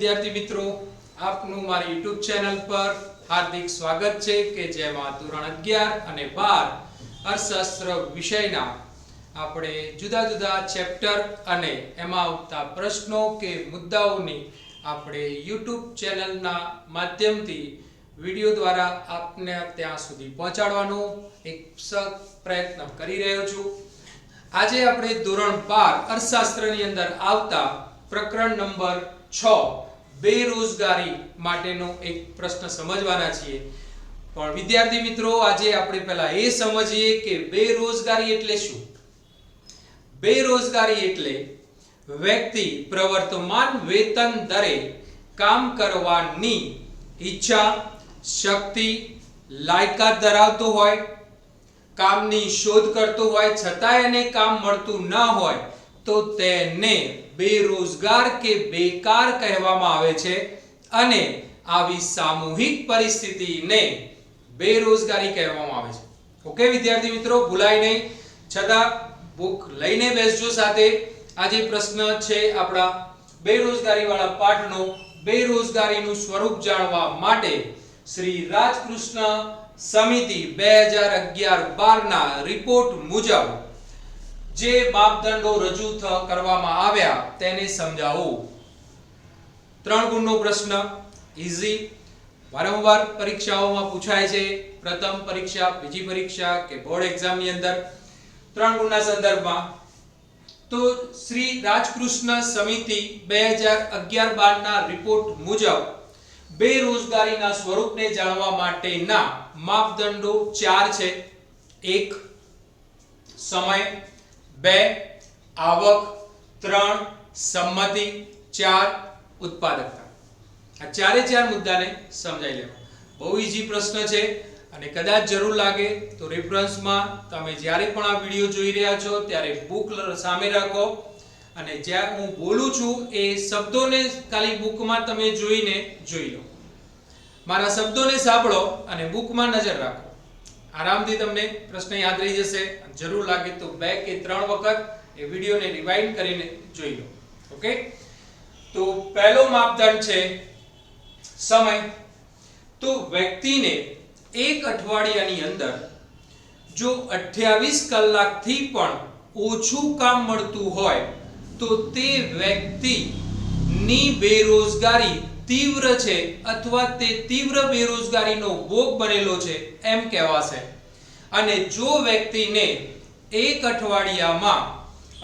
વિદ્યાર્થી મિત્રો, આપનું મારી YouTube ચેનલ પર હાર્દિક સ્વાગત છે કે જેમાં ધોરણ 11 અને 12 અર્થશાસ્ત્ર વિષયના આપણે જુદા જુદા ચેપ્ટર અને એમાં આવતા પ્રશ્નો કે મુદ્દાઓની આપણે YouTube ચેનલના માધ્યમથી વિડિયો દ્વારા આપને ત્યાં સુધી પહોંચાડવાનો એક પ્રયત્ન કરી રહ્યો છું. આજે આપણે ધોરણ 12 અર્થશાસ્ત્રની અંદર આવતા પ્રકરણ નંબર 6 બેરોજગારી માટેનો એક પ્રશ્ન સમજવાના છીએ. પણ વિદ્યાર્થી મિત્રો, આજે આપણે પહેલા એ સમજીએ કે બેરોજગારી એટલે શું? બેરોજગારી એટલે વ્યક્તિ પ્રવર્તમાન વેતન દરે કામ કરવાની ઈચ્છા, શક્તિ, લાયકાત ધરાવતો હોય, કામની શોધ કરતો હોય, છતાંય એને કામ મળતું ન હોય તો તેને બેરોજગાર કે બેકાર કહેવામાં આવે છે અને આવી સામૂહિક પરિસ્થિતિને બેરોજગારી કહેવામાં આવે છે. ઓકે, વિદ્યાર્થી મિત્રો, ભૂલાય નહીં. છતાં બુક લઈને બેસજો સાથે. આજે પ્રશ્ન છે આપણા બેરોજગારી વાળા પાઠનો બેરોજગારીનું સ્વરૂપ જાણવા માટે શ્રી રાજકૃષ્ણ સમિતિ બે હજાર અગિયાર બારના રિપોર્ટ મુજબ જે માપદંડો રજૂ કરવામાં આવ્યા તેને સમજાવો. ત્રણ ગુણનો પ્રશ્ન. ઇઝી વારંવાર પરીક્ષાઓમાં પૂછાય છે, પ્રથમ પરીક્ષા, બીજી પરીક્ષા કે બોર્ડ એક્ઝામની અંદર. ત્રણ ગુણના સંદર્ભમાં. તો શ્રી રાજકૃષ્ણ સમિતિ બે હજાર અગિયાર બારના રિપોર્ટ મુજબ બેરોજગારીના સ્વરૂપને જાણવા માટેના માપદંડો ચાર છે. એક, સમય. બે, આવક, ત્રણ, સંમતિ, ચાર, ઉત્પાદકતા. આ ચારે ચાર મુદ્દાને સમજાઈ લેવા. બહુ ઈઝી પ્રશ્ન છે અને કદાચ જરૂર લાગે તો રેફરન્સમાં તમે જ્યારે પણ આ વીડિયો જોઈ રહ્યા છો, ત્યારે બુક સામે રાખો. અને જ્યાં હું બોલું છું, એ શબ્દોને ખાલી બુકમાં તમે જોઈને જોઈ લો. મારા શબ્દોને સાંભળો અને બુકમાં નજર રાખો. આરામથી તમને પ્રશ્ન યાદ રહી જશે. જરૂર લાગે તો બે કે ત્રણ વખત એ વિડીયોને રિવાઇન્ડ કરીને જોઈ લો. ઓકે તો પહેલો માપદંડ છે સમય. તો વ્યક્તિને એક અઠવાડિયાની અંદર જો 28 કલાકથી પણ ઓછું કામ મળતું હોય, તો તે વ્યક્તિની બેરોજગારી તીવ્ર છે અથવા તે તીવ્ર બેરોજગારીનો ભોગ બનેલો છે એમ કહેવાશે. અને જો વ્યક્તિને એક અઠવાડિયામાં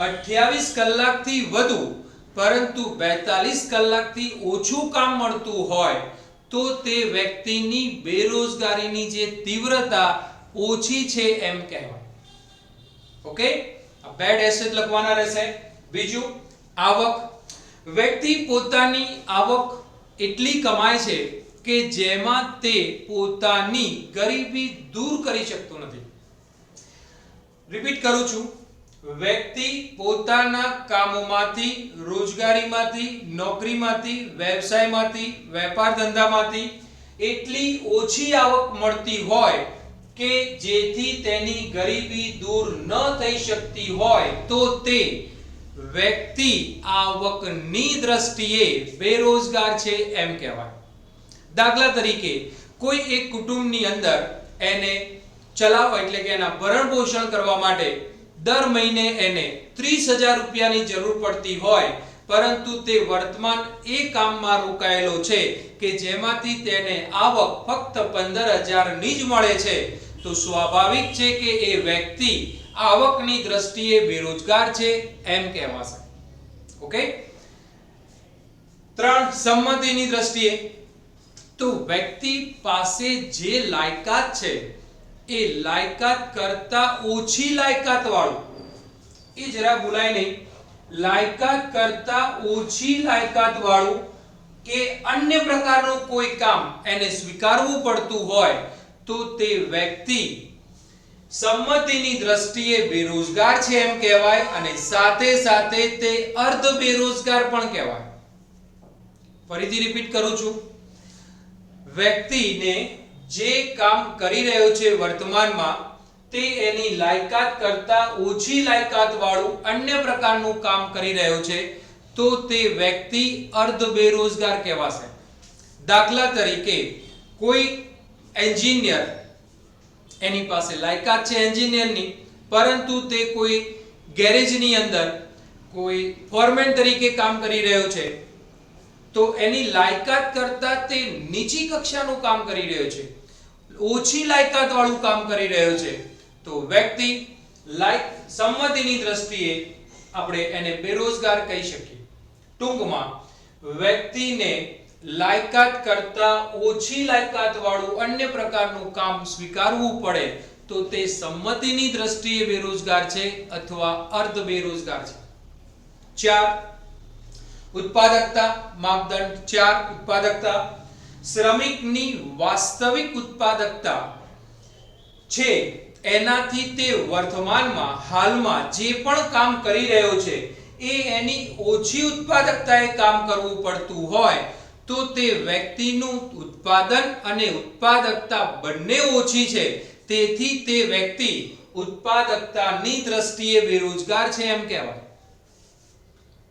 28 કલાકથી વધુ પરંતુ 42 કલાકથી ઓછું કામ મળતું હોય, તો તે વ્યક્તિની બેરોજગારીની જે તીવ્રતા ઓછી છે એમ કહેવાય. ઓકે બેડ એસેટ લખવાના રહેશે. બીજું, આવક. વ્યક્તિ પોતાની આવક એટલી કમાય છે કે જેમાં તે પોતાની ગરીબી દૂર કરી શકતો નથી. રિપીટ કરું છું. વ્યક્તિ પોતાના કામોમાંથી, રોજગારીમાંથી, નોકરીમાંથી, વ્યવસાયમાંથી, વેપાર ધંધામાંથી એટલી ઓછી આવક મળતી હોય કે જેથી તેની ગરીબી દૂર ન થઈ શકતી હોય તો તે વ્યક્તિ આવકની દ્રષ્ટિએ બેરોજગાર છે એમ કહેવાય. દાખલા તરીકે, કોઈ એક કુટુંબની અંદર એને ચલાવ એટલે કે એના ભરણ પોષણ કરવા માટે દર મહિને એને ત્રીસ હજાર રૂપિયાની જરૂર પડતી હોય, પરંતુ તે વર્તમાન એ કામમાં રોકાયેલો છે કે જેમાંથી તેને આવક ફક્ત પંદર હજારની જ મળે છે, તો સ્વાભાવિક છે કે એ વ્યક્તિ આવકની દ્રષ્ટિએ બેરોજગાર છે એમ કહેવાશે. ઓકે ત્રણ, સંમતિની દ્રષ્ટિએ તો વ્યક્તિ પાસે જે લાયકાત છે, એ લાયકાત કરતા ઓછી લાયકાત વાળું એ જરા ભૂલાય નહીં. લાયકાત કરતા ઓછી લાયકાત વાળું કે અન્ય પ્રકારનું કોઈ કામ એને સ્વીકારવું પડતું હોય, તો તે વ્યક્તિ સંમતિની દ્રષ્ટિએ બેરોજગાર છે એમ કહેવાય અને સાથે સાથે તે અર્ધ બેરોજગાર પણ કહેવાય. ફરીથી રિપીટ કરું છું. વ્યક્તિને જે કામ કરી રહ્યો છે વર્તમાનમાં, તે એની લાયકાત કરતા ઓછી લાયકાત વાળું અન્ય પ્રકારનું કામ કરી રહ્યો છે, તો તે વ્યક્તિ અર્ધ બેરોજગાર કહેવાશે. દાખલા તરીકે કોઈ એન્જિનિયર એની પાસે લાયકાત છે એન્જિનિયરની, પરંતુ તે કોઈ ગેરેજની અંદર કોઈ ફોરમેન તરીકે કામ કરી રહ્યો છે. તો એની લાયકાત કરતા તે નીચી કક્ષાનું કામ કરી રહ્યો છે. ઓછી લાયકાત વાળું કામ કરી રહ્યો છે. તો વ્યક્તિ લાયક સંમતિની દ્રષ્ટિએ આપણે એને બેરોજગાર કહી શકીએ. ટૂંકમાં, વ્યક્તિને લાયકાત કરતા ઓછી લાયકાત વાળું અન્ય પ્રકારનું કામ સ્વીકારવું પડે, તો તે સંમતિની દ્રષ્ટિએ બેરોજગાર છે અથવા અર્ધ બેરોજગાર છે. ચાર, ઉત્પાદકતા માપદંડ. ચાર, ઉત્પાદકતા. શ્રમિકની વાસ્તવિક ઉત્પાદકતા છે એનાથી તે વર્તમાનમાં હાલમાં જે પણ કામ કરી રહ્યો છે, એ એની ઓછી ઉત્પાદકતાએ કામ કરવું પડતું હોય તો તે વ્યક્તિનું ઉત્પાદન અને ઉત્પાદકતા બંને ઓછી છે. તેથી તે વ્યક્તિ ઉત્પાદકતાની દ્રષ્ટિએ બેરોજગાર છે એમ કહેવાય.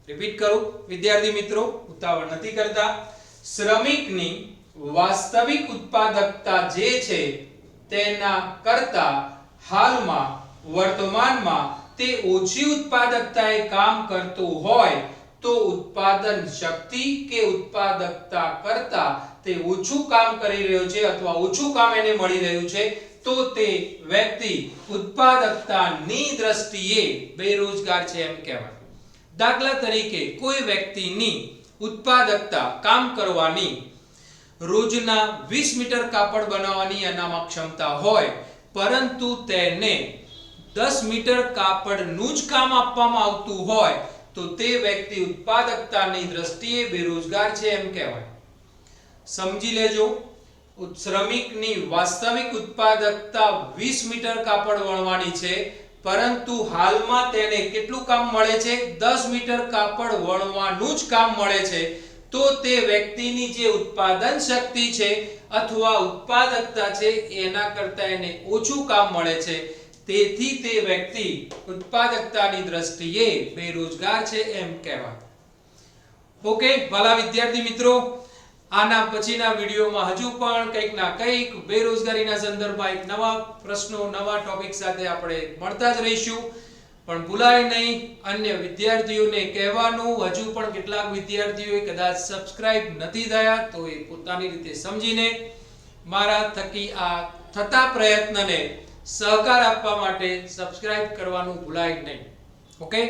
રિપીટ કરું, વિદ્યાર્થી મિત્રો, ઉતાવળ નથી કરતા. શ્રમિકની વાસ્તવિક ઉત્પાદકતા જે છે તેના કરતા હાલમાં, વર્તમાનમાં તે ઓછી ઉત્પાદકતાએ કામ કરતું હોય તો ઉત્પાદન શક્તિ કે ઉત્પાદકતા કરતા તે ઓછું કામ કરી રહ્યો છે અથવા ઓછું કામ એને મળી રહ્યું છે, તો તે વ્યક્તિ ઉત્પાદકતાની દ્રષ્ટિએ બેરોજગાર છે એમ કહેવાય. દાખલા તરીકે કોઈ વ્યક્તિની ઉત્પાદકતા કામ કરવાની રોજના 20 મીટર કાપડ બનાવવાની એનામાં ક્ષમતા હોય, પરંતુ તેને 10 મીટર કાપડનું જ કામ આપવામાં આવતું હોય તો તે વ્યક્તિ ઉત્પાદકતાની દ્રષ્ટિએ બેરોજગાર છે એમ કહેવાય. સમજી લેજો શ્રમિકની વાસ્તવિક ઉત્પાદકતા 20 મીટર કાપડ વણવાની છે, પરંતુ હાલમાં તેને કેટલું કામ મળે છે? 10 મીટર કાપડ વણવાનું જ કામ મળે છે. તો તે વ્યક્તિની જે ઉત્પાદન શક્તિ છે અથવા ઉત્પાદકતા છે, એના કરતાં એને ઓછું કામ મળે છે. તેથી તે વ્યક્તિ ઉત્પાદકતાની દ્રષ્ટિએ બેરોજગાર છે એમ કહેવાય ઓકે ભલા વિદ્યાર્થી મિત્રો, આના પછીના વિડીયોમાં હજુ પણ કંઈક ના કંઈક બેરોજગારીના સંદર્ભમાં એક નવા પ્રશ્નો, નવા ટોપિક સાથે આપણે મળતા જ રહીશું. પણ ભૂલાય નહીં, અન્ય વિદ્યાર્થીઓને કહેવાનું, હજુ પણ કેટલાક વિદ્યાર્થીઓએ કદાચ સબસ્ક્રાઇબ નથી થયા, તો એ પોતાની રીતે સમજીને મારા થકી આ થતા પ્રયત્નને સહકાર આપવા માટે સબસ્ક્રાઇબ કરવાનું ભૂલાય નહીં. ઓકે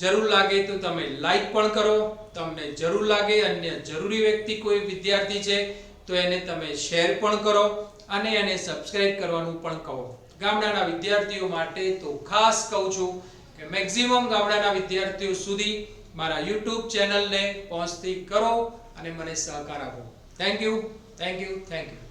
જરૂર લાગે તો તમે લાઈક પણ કરો. તમને જરૂર લાગે અન્ય જરૂરી વ્યક્તિ કોઈ વિદ્યાર્થી છે, તો એને તમે શેર પણ કરો અને એને સબસ્ક્રાઇબ કરવાનું પણ કહો. ગામડાના વિદ્યાર્થીઓ માટે તો ખાસ કહું છું કે મેક્સિમમ ગામડાના વિદ્યાર્થીઓ સુધી મારા યુટ્યુબ ચેનલને પહોંચતી કરો અને મને સહકાર આપો. Thank you thank you thank you